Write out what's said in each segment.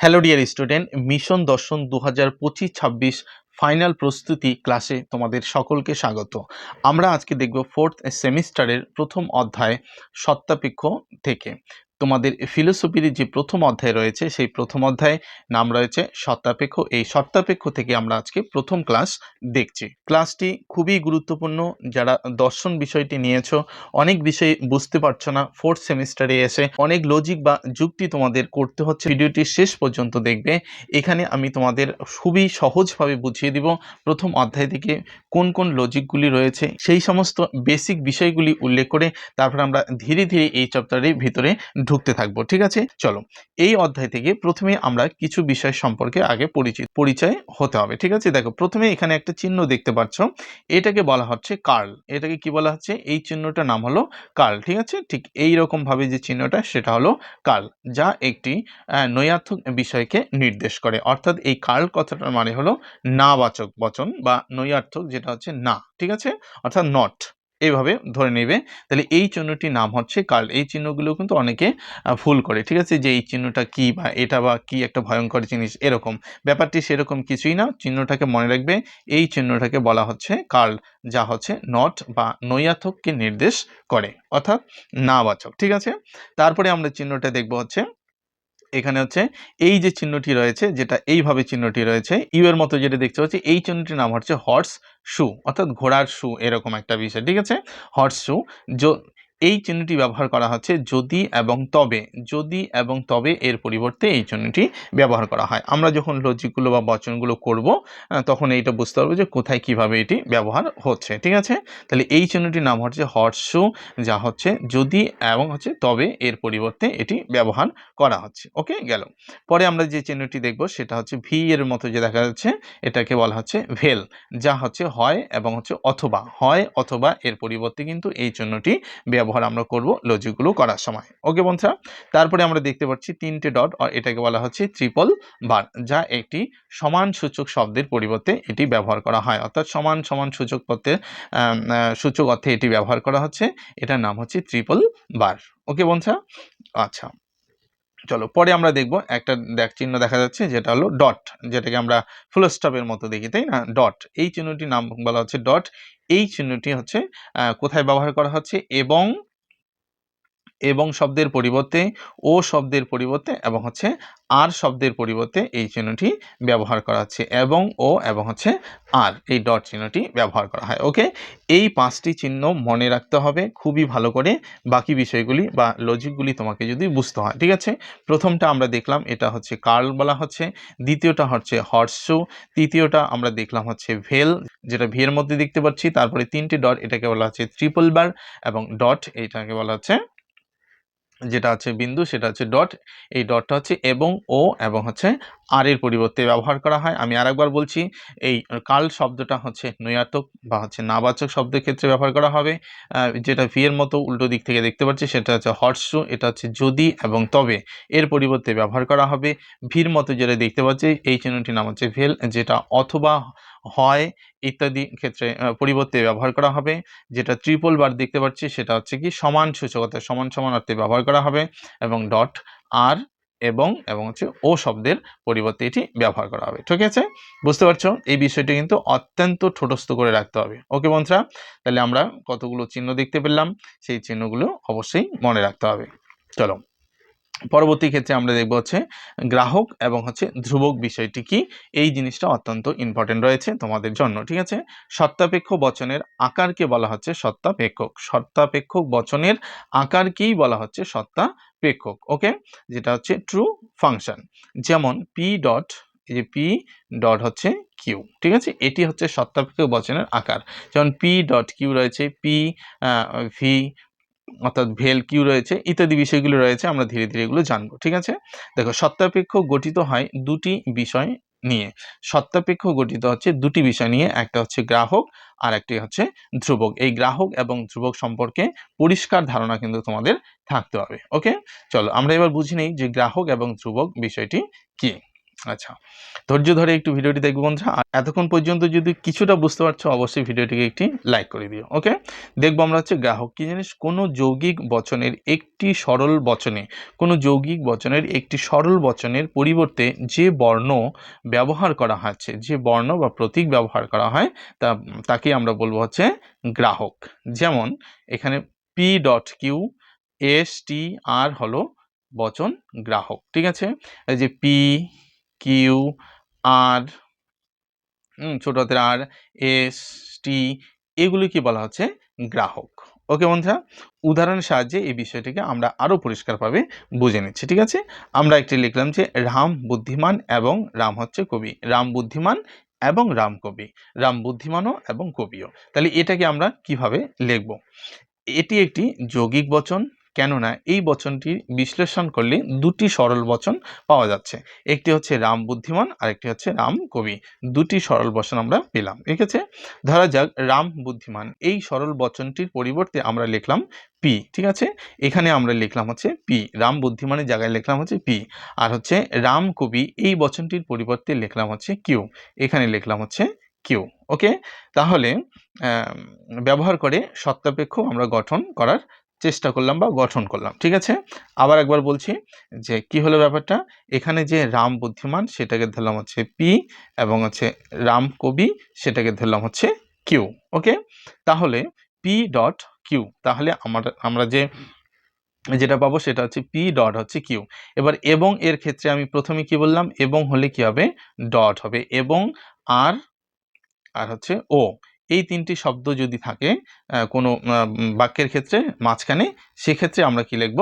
Hello dear student mission দর্শন দু হাজার পঁচিশ ছাব্বিশ ফাইনাল প্রস্তুতি ক্লাসে তোমাদের সকলকে স্বাগত। আমরা আজকে দেখব ফোর্থ সেমিস্টারের প্রথম অধ্যায় সত্তাপেক্ষ থেকে। তোমাদের ফিলোসফির যে প্রথম অধ্যায় রয়েছে, সেই প্রথম অধ্যায় নাম রয়েছে সত্তাপেক্ষ এই সত্তাপেক্ষ থেকে আমরা আজকে প্রথম ক্লাস দেখছি। ক্লাসটি খুবই গুরুত্বপূর্ণ। যারা দর্শন বিষয়টি নিয়েছ, অনেক বিষয় বুঝতে পারছ না ফোর্থ সেমিস্টারে এসে অনেক লজিক বা যুক্তি তোমাদের করতে হচ্ছে। ভিডিওটি শেষ পর্যন্ত দেখবে। এখানে আমি তোমাদের খুবই সহজভাবে বুঝিয়ে দিব প্রথম অধ্যায় থেকে কোন কোন লজিকগুলি রয়েছে, সেই সমস্ত বেসিক বিষয়গুলি উল্লেখ করে তারপর আমরা ধীরে ধীরে এই চ্যাপ্টারের ভিতরে ঢুকতে থাকব, ঠিক আছে? চলো, এই অধ্যায় থেকে প্রথমে আমরা কিছু বিষয় সম্পর্কে আগে পরিচিত পরিচয় হতে হবে, ঠিক আছে? দেখো, প্রথমে এখানে একটা চিহ্ন দেখতে পাচ্ছ, এটাকে বলা হচ্ছে কার্ল, এটাকে কি বলা হচ্ছে? এই চিহ্নটার নাম হলো কার্ল, ঠিক আছে? ঠিক এই রকম ভাবে যে চিহ্নটা, সেটা হলো কার্ল, যা একটি নৈয়ার্থক বিষয়কে নির্দেশ করে, অর্থাৎ এই কার্ল কথাটার মানে হলো নাবাচক বচন বা নৈয়ার্থক, যেটা হচ্ছে না, ঠিক আছে? অর্থাৎ নট এইভাবে ধরে নেবে। তাহলে এই চিহ্নটির নাম হচ্ছে কার্ল। এই চিহ্নগুলো কিন্তু অনেকে ভুল করে। ঠিক আছে? যে এই চিহ্নটা কি বা এটা বা কি একটা ভয়ঙ্কর জিনিস, এরকম। ব্যাপারটি সেরকম কিছুই না। চিহ্নটাকে মনে রাখবে, এই চিহ্নটাকে বলা হচ্ছে কার্ল, যা হচ্ছে নট বা নৈয়ার্থককে নির্দেশ করে, অর্থাৎ নাবাচক। ঠিক আছে? তারপরে আমরা চিহ্নটা দেখব হচ্ছে এখানে হচ্ছে এই যে চিহ্নটি রয়েছে, যেটা এইভাবে চিহ্নটি রয়েছে, ইউ এর মতো যেটা দেখতে পাচ্ছি, এই চিহ্নটির নাম হচ্ছে হর্স শু, অর্থাৎ ঘোড়ার শু, এরকম একটা বিষয়, ঠিক আছে? হর্স শু এই চিহ্নটি ব্যবহার করা হচ্ছে যদি এবং তবে, যদি এবং তবে এর পরিবর্তে এই চিহ্নটি ব্যবহার করা হয়। আমরা যখন লজিকগুলো বা বচনগুলো করব তখন এইটা বুঝতে পারব যে কোথায় কীভাবে এটি ব্যবহার হচ্ছে, ঠিক আছে? তাহলে এই চিহ্নটির নাম হচ্ছে হর্স শু যা হচ্ছে যদি এবং হচ্ছে তবে এর পরিবর্তে এটি ব্যবহার করা হচ্ছে। ওকে? গেল। পরে আমরা যে চিহ্নটি দেখব, সেটা হচ্ছে ভি এর মতো যে দেখা যাচ্ছে, এটাকে বলা হচ্ছে ভেল, যা হচ্ছে হয় এবং হচ্ছে অথবা, হয় অথবা এর পরিবর্তে কিন্তু এই চিহ্নটি ব্যবহার আমরা করব লজিকগুলো করার সময়। ওকে বন্ধুরা, তারপরে আমরা দেখতে পাচ্ছি তিনটে ডট এটাকে বলা হচ্ছে ট্রিপল বার যা একটি সমান সূচক শব্দের পরিবর্তে এটি ব্যবহার করা হয়। অর্থাৎ সমান সমান সূচক পথে সূচক অর্থে এটি ব্যবহার করা হচ্ছে। এটার নাম হচ্ছে ট্রিপল বার ওকে বন্ধুরা? আচ্ছা। চলো, পরে আমরা দেখব একটা দেখ চিহ্ন দেখা যাচ্ছে যেটা হলো ডট যেটাকে আমরা ফুল স্টপের মতো দেখি, তাই না? ডট এই চিহ্নটির নাম বলা হচ্ছে ডট এই চিহ্নটি হচ্ছে কোথায় ব্যবহার করা হচ্ছে এবং এবং শব্দের পরিবর্তে ও শব্দের পরিবর্তে এবং হচ্ছে আর শব্দের পরিবর্তে এই চিহ্নটি ব্যবহার করা হচ্ছে এবং ও এবং হচ্ছে আর, এই ডট চিহ্নটি ব্যবহার করা হয়। ওকে? এই পাঁচটি চিহ্ন মনে রাখতে হবে, খুবই ভালো করে বাকি বিষয়গুলি বা লজিকগুলি তোমাকে যদি বুঝতে হয়, ঠিক আছে? প্রথমটা আমরা দেখলাম, এটা হচ্ছে কার্ল বলা হচ্ছে, দ্বিতীয়টা হচ্ছে হর্সু তৃতীয়টা আমরা দেখলাম হচ্ছে ভেল, যেটা ভিয়ের মধ্যে দেখতে পাচ্ছি, তারপরে তিনটি ডট, এটাকে বলা হচ্ছে ট্রিপল বার এবং ডট এইটাকে বলা হচ্ছে যেটা হচ্ছে বিন্দু, সেটা হচ্ছে ডট। এই ডটটা হচ্ছে এবং, ও এবং হচ্ছে আর এর পরিবর্তে ব্যবহার করা হয়। আমি আরেকবার বলছি, এই কাল শব্দটা হচ্ছে নৈয়ার্থক বা হচ্ছে নাবাচক শব্দের ক্ষেত্রে ব্যবহার করা হবে। যেটা ভি এর মতো উল্টো দিক থেকে দেখতে পাচ্ছি, সেটা হচ্ছে হর্ষু, এটা হচ্ছে যদি এবং তবে। এর পরিবর্তে ব্যবহার করা হবে। ভির মতো যেটা দেখতে পাচ্ছি, এই চিহ্নটির নাম হচ্ছে ভেল, যেটা অথবা হয় ইত্যাদি ক্ষেত্রে পরিবর্তে ব্যবহার করা হবে। যেটা ট্রিপল বার দেখতে পাচ্ছি সেটা হচ্ছে কি সমান সূচকতা, সমান সমান অর্থে ব্যবহার করা হবে এবং ডট আর এবং এবং হচ্ছে ও শব্দের পরিবর্তে এটি ব্যবহার করা হবে। ঠিক আছে? বুঝতে পারছ? এই বিষয়টি কিন্তু অত্যন্ত ঠোঁটস্থ করে রাখতে হবে। ওকে বন্ধুরা? তাহলে আমরা কতগুলো চিহ্ন দেখতে পেলাম? সেই চিহ্নগুলো অবশ্যই মনে রাখতে হবে। চলো। পরবর্তী ক্ষেত্রে আমরা দেখব হচ্ছে গ্রাহক এবং হচ্ছে ধ্রুবক বিষয়টি কি? এই জিনিসটা অত্যন্ত ইম্পর্টেন্ট রয়েছে তোমাদের জন্য, ঠিক আছে? সত্তাপেক্ষ বচনের আকারকে বলা হচ্ছে সত্তাপেক্ষক। সত্তাপেক্ষক বচনের আকারকেই বলা হচ্ছে সত্তাপেক্ষক ওকে যেটা হচ্ছে ট্রু ফাংশন যেমন পি ডট এই যে পি ডট হচ্ছে কিউ ঠিক আছে? এটি হচ্ছে সত্তাপেক্ষক বচনের আকার। যেমন পি ডট কিউ রয়েছে পি ভি অর্থাৎ ভেল কিউ রয়েছে, ইত্যাদি বিষয়গুলো রয়েছে, আমরা ধীরে ধীরে এগুলো জানব, ঠিক আছে? দেখো সত্তাপেক্ষ গঠিত হয় দুটি বিষয় নিয়ে। সত্তাপেক্ষ গঠিত হচ্ছে দুটি বিষয় নিয়ে, একটা হচ্ছে গ্রাহক আর একটি হচ্ছে ধ্রুবক। এই গ্রাহক এবং ধ্রুবক সম্পর্কে পরিষ্কার ধারণা কিন্তু তোমাদের থাকতে হবে, ওকে? চলো, আমরা এবার বুঝি নেই যে গ্রাহক এবং ধ্রুবক বিষয়টি কি। আচ্ছা। ধৈর্য ধরে একটু ভিডিওটি দেখব বন্ধুরা। এতক্ষণ পর্যন্ত যদি কিছুটা বুঝতে পারছ, অবশ্যই ভিডিওটিকে একটি লাইক করে দিও, ওকে? দেখব আমরা হচ্ছে গ্রাহক কি জিনিস? কোনো যৌগিক বচনের একটি সরল বচনে, কোনো যৌগিক বচনের একটি সরল বচনের পরিবর্তে যে বর্ণ ব্যবহার করা হচ্ছে, যে বর্ণ বা প্রতীক ব্যবহার করা হয়, তা, তাকে আমরা বলব হচ্ছে গ্রাহক। যেমন, এখানে P dot Q S T আর হলো বচন গ্রাহক, ঠিক আছে? এই যে পি কিউ আর ছোট হাতের আর এস টি এগুলি কি বলা হচ্ছে? গ্রাহক। ওকে বন্ধুরা, উদাহরণের সাহায্যে এই বিষয়টিকে আমরা আরও পরিষ্কারভাবে বুঝে নিচ্ছি, ঠিক আছে? আমরা একটি লিখলাম যে রাম বুদ্ধিমান এবং রাম হচ্ছে কবি। রাম বুদ্ধিমান এবং রাম কবি। রাম বুদ্ধিমানও এবং কবিও। তাহলে এটাকে আমরা কীভাবে লিখব? এটি একটি যৌগিক বচন কেননা এই বচনটি বিশ্লেষণ করলে দুটি সরল বচন পাওয়া যাচ্ছে। একটি হচ্ছে রাম বুদ্ধিমান আর একটি হচ্ছে রাম কবি। দুটি সরল বচন আমরা পেলাম, ঠিক আছে? ধরা যাক রাম বুদ্ধিমান, এই সরল বচনটির পরিবর্তে আমরা লিখলাম পি ঠিক আছে? এখানে আমরা লিখলাম হচ্ছে পি রাম বুদ্ধিমানের জায়গায় লিখলাম হচ্ছে পি আর হচ্ছে রাম কবি এই বচনটির পরিবর্তে লিখলাম হচ্ছে কিউ এখানে লিখলাম হচ্ছে কিউ ওকে তাহলে ব্যবহার করে সত্যাপেক্ষ আমরা গঠন করার চেষ্টা করলাম বা গঠন করলাম, ঠিক আছে? আবার একবার বলছি যে কি হলো ব্যাপারটা? এখানে যে রাম বুদ্ধিমান সেটাকে ধরলাম হচ্ছে পি এবং হচ্ছে রাম কবি সেটাকে ধরলাম হচ্ছে কিউ, ওকে? তাহলে পি ডট কিউ তাহলে আমার, আমরা যে যেটা পাবো সেটা হচ্ছে পি ডট হচ্ছে কিউ। এবার এবং এর ক্ষেত্রে আমি প্রথমে কি বললাম? এবং হলে কি হবে? ডট হবে এবং আর আর হচ্ছে ও এই তিনটি শব্দ যদি থাকে কোনো বাক্যের ক্ষেত্রে মাঝখানে, সেক্ষেত্রে আমরা কি লিখব?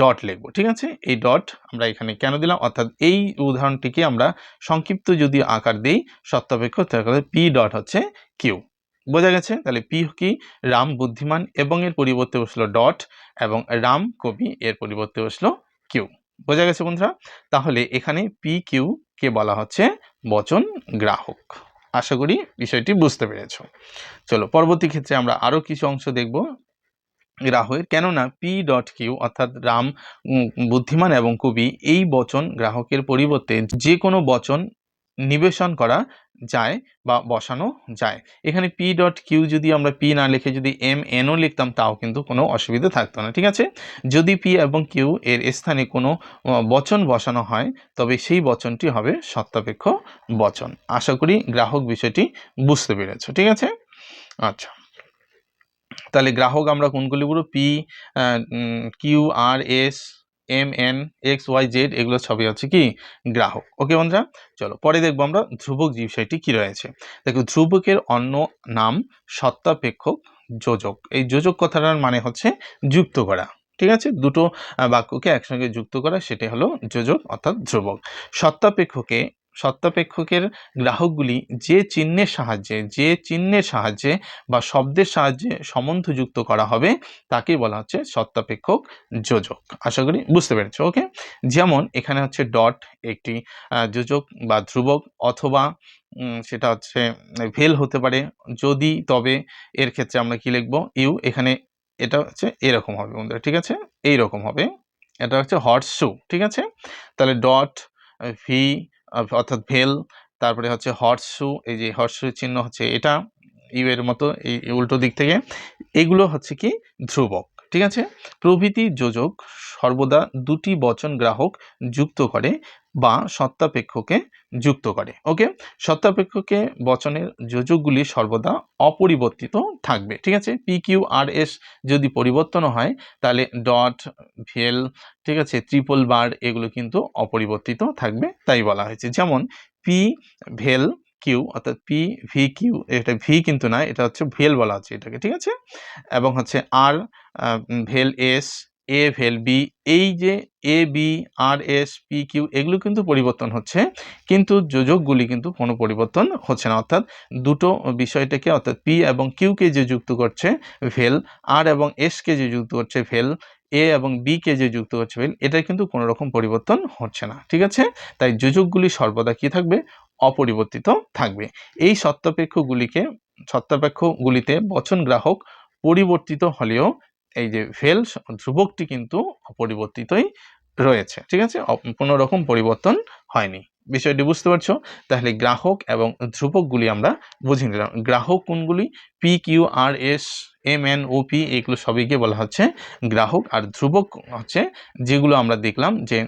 ডট লিখব, ঠিক আছে? এই ডট আমরা এখানে কেন দিলাম? অর্থাৎ এই উদাহরণটিকে আমরা সংক্ষিপ্ত যদি আকার দিই, সত্যাপেক্ষ তাহলে পি ডট হচ্ছে কিউ বোঝা গেছে? তাহলে পি কি? রাম বুদ্ধিমান এবং এর পরিবর্তে বসল ডট এবং রাম কবি এর পরিবর্তে বসল কিউ বোঝা গেছে বন্ধুরা? তাহলে এখানে পি কিউ কে বলা হচ্ছে বচন গ্রাহক। আশা করি বিষয়টি বুঝতে পেরেছ। চলো, পরবর্তী ক্ষেত্রে আমরা আরও কিছু অংশ দেখব। গ্রাহের কেননা পি ডট কিউ অর্থাৎ রাম বুদ্ধিমান এবং কবি, এই বচন গ্রাহকের পরিবর্তে যে কোনো বচন নিবেশন করা যায় বা বসানো যায়। এখানে পি ডট কিউ যদি আমরা পি না লিখে যদি এম এনও লিখতাম, তাও কিন্তু কোনো অসুবিধা থাকতো না, ঠিক আছে? যদি পি এবং কিউ এর স্থানে কোনো বচন বসানো হয়, তবে সেই বচনটি হবে সত্যাপেক্ষ বচন। আশা করি গ্রাহক বিষয়টি বুঝতে পেরেছ, ঠিক আছে? আচ্ছা। তাহলে গ্রাহক আমরা কোনগুলি বলব? P Q R S M N X Y Z এগুলো সবই হচ্ছে কি? গ্রাহক। ওকে বন্ধুরা? চলো, পরে দেখব আমরা ধ্রুবক যে বিষয়টি কী রয়েছে। দেখো, ধ্রুবকের অন্য নাম সত্তাপেক্ষক যোজক। এই যোজক কথাটার মানে হচ্ছে যুক্ত করা। ঠিক আছে? দুটো বাক্যকে একসঙ্গে যুক্ত করা সেটি হলো যোজক অর্থাৎ ধ্রুবক। সত্তাপেক্ষকে সত্তাপেক্ষকের গ্রাহকগুলি যে চিহ্নের সাহায্যে, যে চিহ্নের সাহায্যে বা শব্দের সাহায্যে সম্বন্ধযুক্ত করা হবে, তাকে বলা হচ্ছে সত্তাপেক্ষক যোজক। আশা করি বুঝতে পেরেছ ওকে যেমন এখানে হচ্ছে ডট একটি যোজক বা ধ্রুবক অথবা সেটা হচ্ছে ভেল হতে পারে। যদি, তবে এর ক্ষেত্রে আমরা কি লিখব? ইউ এখানে এটা হচ্ছে এরকম হবে বন্ধুরা, ঠিক আছে? এই রকম হবে। এটা হচ্ছে হর্স শু ঠিক আছে? তাহলে ডট ভি অর্থাৎ ভেল, তারপরে হচ্ছে হর্সু এই যে হর্সু চিহ্ন হচ্ছে এটা, ইউ এর মতো, এই উল্টো দিক থেকে। এগুলো হচ্ছে কি? ধ্রুবক। ঠিক আছে? প্রভৃতি যোজক সর্বদা দুটি বচন গ্রাহক যুক্ত করে বা সত্তাপেক্ষকে যুক্ত করে, ওকে? সত্তাপেক্ষকে বচনের যোজকগুলি সর্বদা অপরিবর্তিত থাকবে, ঠিক আছে? পি কিউ আর এস যদি পরিবর্তন হয়, তাহলে ডট, ভেল, ঠিক আছে? ট্রিপল বার এগুলো কিন্তু অপরিবর্তিত থাকবে, তাই বলা হয়েছে। যেমন পি ভেল কিউ অর্থাৎ পি ভি কিউ এটা ভি কিন্তু না, এটা হচ্ছে ভেল বলা হচ্ছে এটাকে, ঠিক আছে? এবং হচ্ছে আর ভেল এস এ ভেল বি এই যে A B R S P Q এগুলো কিন্তু পরিবর্তন হচ্ছে, কিন্তু যোজকগুলি কিন্তু কোনো পরিবর্তন হচ্ছে না। অর্থাৎ দুটো বিষয়টাকে, অর্থাৎ পি এবং কিউকে যে যুক্ত করছে, ভেল আর এবং এসকে যে যুক্ত করছে, ভেল এ এবং বি কে যে যুক্ত করছে ভেল এটা কিন্তু কোনো রকম পরিবর্তন হচ্ছে না, ঠিক আছে? তাই যোজকগুলি সর্বদা কি থাকবে? অপরিবর্তিত থাকবে। এই সত্যাপেক্ষগুলিকে, সত্যাপেক্ষগুলিতে বচন গ্রাহক পরিবর্তিত হলেও এই যে ফেল ধ্রুবকটি কিন্তু অপরিবর্তিতই রয়েছে, ঠিক আছে? কোনো রকম পরিবর্তন হয়নি। বিষয়টি বুঝতে পারছ? তাহলে গ্রাহক এবং ধ্রুবকগুলি আমরা বুঝে নিলাম। গ্রাহক কোনগুলি? P Q R S M N O P এগুলো সবইকে বলা হচ্ছে গ্রাহক। আর ধ্রুবক হচ্ছে যেগুলো আমরা দেখলাম যে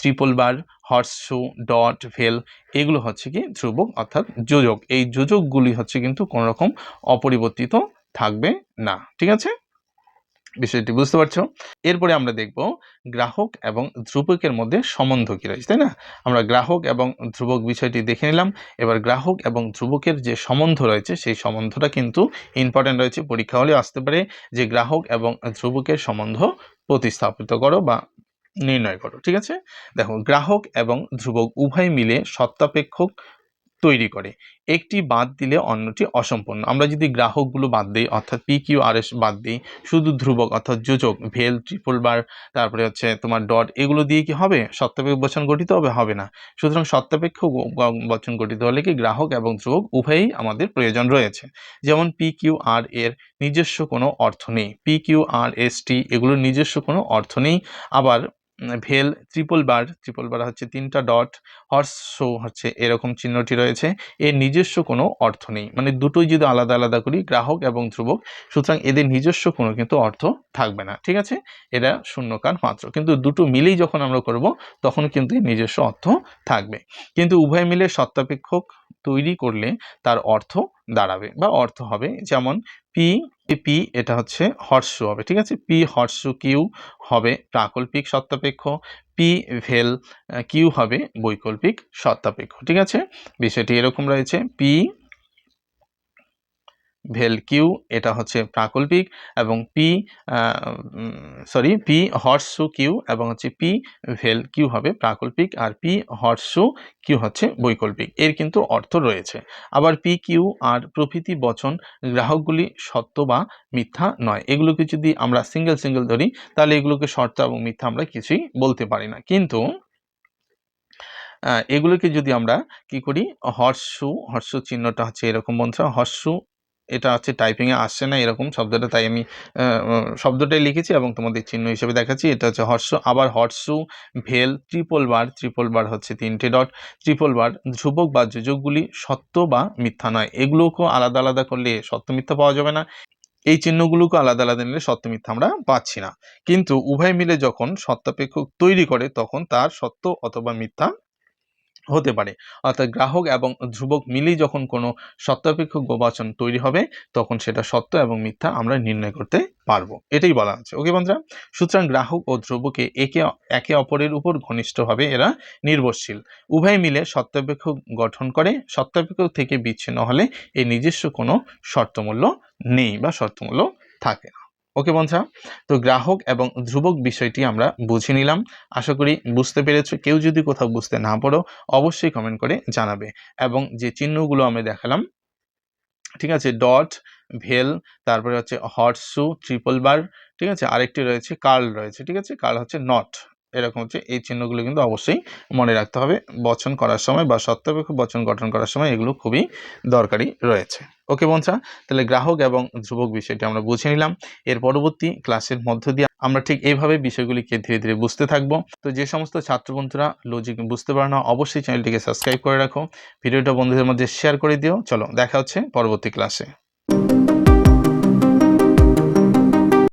ট্রিপল বার হর্সু ডট ভেল এগুলো হচ্ছে কি ধ্রুবক অর্থাৎ যোজক। এই যোজকগুলি হচ্ছে কিন্তু কোনো রকম অপরিবর্তিত থাকবে না। ঠিক আছে? বিষয়টি বুঝতে পারছ? এরপরে আমরা দেখব গ্রাহক এবং ধ্রুবকের মধ্যে সম্বন্ধ কী রয়েছে, তাই না? আমরা গ্রাহক এবং ধ্রুবক বিষয়টি দেখে নিলাম। এবার গ্রাহক এবং ধ্রুবকের যে সম্বন্ধ রয়েছে, সেই সম্বন্ধটা কিন্তু ইম্পর্টেন্ট রয়েছে। পরীক্ষা হলে আসতে পারে যে গ্রাহক এবং ধ্রুবকের সম্বন্ধ প্রতিস্থাপিত করো বা নির্ণয় করো, ঠিক আছে? দেখো, গ্রাহক এবং ধ্রুবক উভয় মিলে সত্তাপেক্ষক তৈরি করে। একটি বাদ দিলে অন্যটি অসম্পূর্ণ। আমরা যদি গ্রাহকগুলো বাদ দিই, অর্থাৎ পি কিউ আর এস বাদ দিই, শুধু ধ্রুবক অর্থাৎ যোজক, ভেল ট্রিপল বার তারপরে হচ্ছে তোমার ডট এগুলো দিয়ে কি হবে? সত্যাপেক্ষ বচন গঠিত হবে? হবে না। সুতরাং সত্যাপেক্ষ বচন গঠিত হলে কি গ্রাহক এবং ধ্রুবক উভয়ই আমাদের প্রয়োজন রয়েছে। যেমন পি কিউ আর এর নিজস্ব কোনো অর্থ নেই। P Q R S T এগুলোর নিজস্ব কোনো অর্থ নেই। আবার ভেল ট্রিপল বার ট্রিপল বার হচ্ছে তিনটা ডট হর্স শো হচ্ছে এরকম চিহ্নটি রয়েছে। এর নিজস্ব কোনো অর্থ নেই। মানে দুটোই যদি আলাদা আলাদা করি, গ্রাহক এবং ধ্রুবক, সুতরাং এদের নিজস্ব কোনো কিন্তু অর্থ থাকবে না। ঠিক আছে? এরা শূন্যকার মাত্র। কিন্তু দুটো মিলেই যখন আমরা করব, তখন কিন্তু নিজস্ব অর্থ থাকবে। কিন্তু উভয় মিলে সত্তাপেক্ষক তৈরি করলে তার অর্থ দাঁড়াবে বা অর্থ হবে যেমন পি পি এটা হচ্ছে হর্ষু হবে, ঠিক আছে? পি হর্ষু কিউ হবে প্রাকল্পিক সত্তাপেক্ষ পি ভেল কিউ হবে বৈকল্পিক সত্তাপেক্ষ, ঠিক আছে? বিষয়টি এরকম রয়েছে পি ভেল কিউ, এটা হচ্ছে প্রাকল্পিক, এবং পি সরি পি হর্সু কিউ, এবং হচ্ছে পি ভেল কিউ হবে প্রাকল্পিক, আর পি হর্সু কিউ হচ্ছে বৈকল্পিক। এর কিন্তু অর্থ রয়েছে। আবার পি কিউ আর প্রভৃতি বচন গ্রাহকগুলি সত্য বা মিথ্যা নয়। এগুলোকে যদি আমরা সিঙ্গেল সিঙ্গেল ধরি, তাহলে এগুলোকে সত্য এবং মিথ্যা আমরা কিছুই বলতে পারি না। কিন্তু এগুলোকে যদি আমরা কি করি? হর্ষু হর্ষ চিহ্নটা হচ্ছে এরকম বন্ধুরা হর্ষু এটা হচ্ছে টাইপিংয়ে আসছে না, এরকম শব্দটা, তাই আমি শব্দটাই লিখেছি এবং তোমাদের চিহ্ন হিসেবে দেখাচ্ছি। এটা হচ্ছে হর্ষ আবার হর্ষু ভেল ট্রিপল বার ট্রিপল বার হচ্ছে তিনটে ডট ট্রিপল বার ধ্রুবক বা যোজকগুলি সত্য বা মিথ্যা নয়। এগুলোকেও আলাদা আলাদা করলে সত্য মিথ্যা পাওয়া যাবে না। এই চিহ্নগুলোকে আলাদা আলাদা নিলে সত্য মিথ্যা আমরা পাচ্ছি না। কিন্তু উভয় মিলে যখন সত্যাপেক্ষক তৈরি করে, তখন তার সত্য অথবা মিথ্যা হতে পারে। অর্থাৎ গ্রাহক এবং ধ্রুবক মিলেই যখন কোনো সত্যাপেক্ষক গোবাচন তৈরি হবে, তখন সেটা সত্য এবং মিথ্যা আমরা নির্ণয় করতে পারব। এটাই বলা হচ্ছে ওকে বন্ধুরা? সুতরাং গ্রাহক ও ধ্রুবকে একে একে অপরের উপর ঘনিষ্ঠভাবে এরা নির্ভরশীল। উভয় মিলে সত্যাপেক্ষক গঠন করে সত্যাপেক্ষক থেকে বিচ্ছিন্ন হলে এর নিজস্ব কোনো শর্তমূল্য নেই বা শর্তমূল্য থাকে না। ওকে বন্ধুরা, তো গ্রাহক এবং ধ্রুবক বিষয়টি আমরা বুঝে নিলাম। আশা করি বুঝতে পেরেছ। কেউ যদি কোথাও বুঝতে না পারো, অবশ্যই কমেন্ট করে জানাবে এবং যে চিহ্নগুলো আমি দেখালাম, ঠিক আছে ডট ভেল, তারপরে হচ্ছে হর্সু ট্রিপল বার ঠিক আছে, আরেকটি রয়েছে কার্ল রয়েছে, ঠিক আছে কার্ল হচ্ছে নট এরকম হচ্ছে, এই চিহ্নগুলো কিন্তু অবশ্যই মনে রাখতে হবে। বচন করার সময় বা সত্যাপেক্ষ বচন গঠন করার সময় এগুলো খুবই দরকারি রয়েছে। ওকে বন্ধুরা, তাহলে গ্রাহক এবং ধ্রুবক বিষয়টি আমরা বুঝে নিলাম। এর পরবর্তী ক্লাসের মধ্য দিয়ে আমরা ঠিক এইভাবে বিষয়গুলিকে ধীরে ধীরে বুঝতে থাকব। তো যে সমস্ত ছাত্র বন্ধুরা লজিক বুঝতে পারে না, অবশ্যই চ্যানেলটিকে সাবস্ক্রাইব করে রাখো। ভিডিওটা বন্ধুদের মধ্যে শেয়ার করে দিও। চলো, দেখা হচ্ছে পরবর্তী ক্লাসে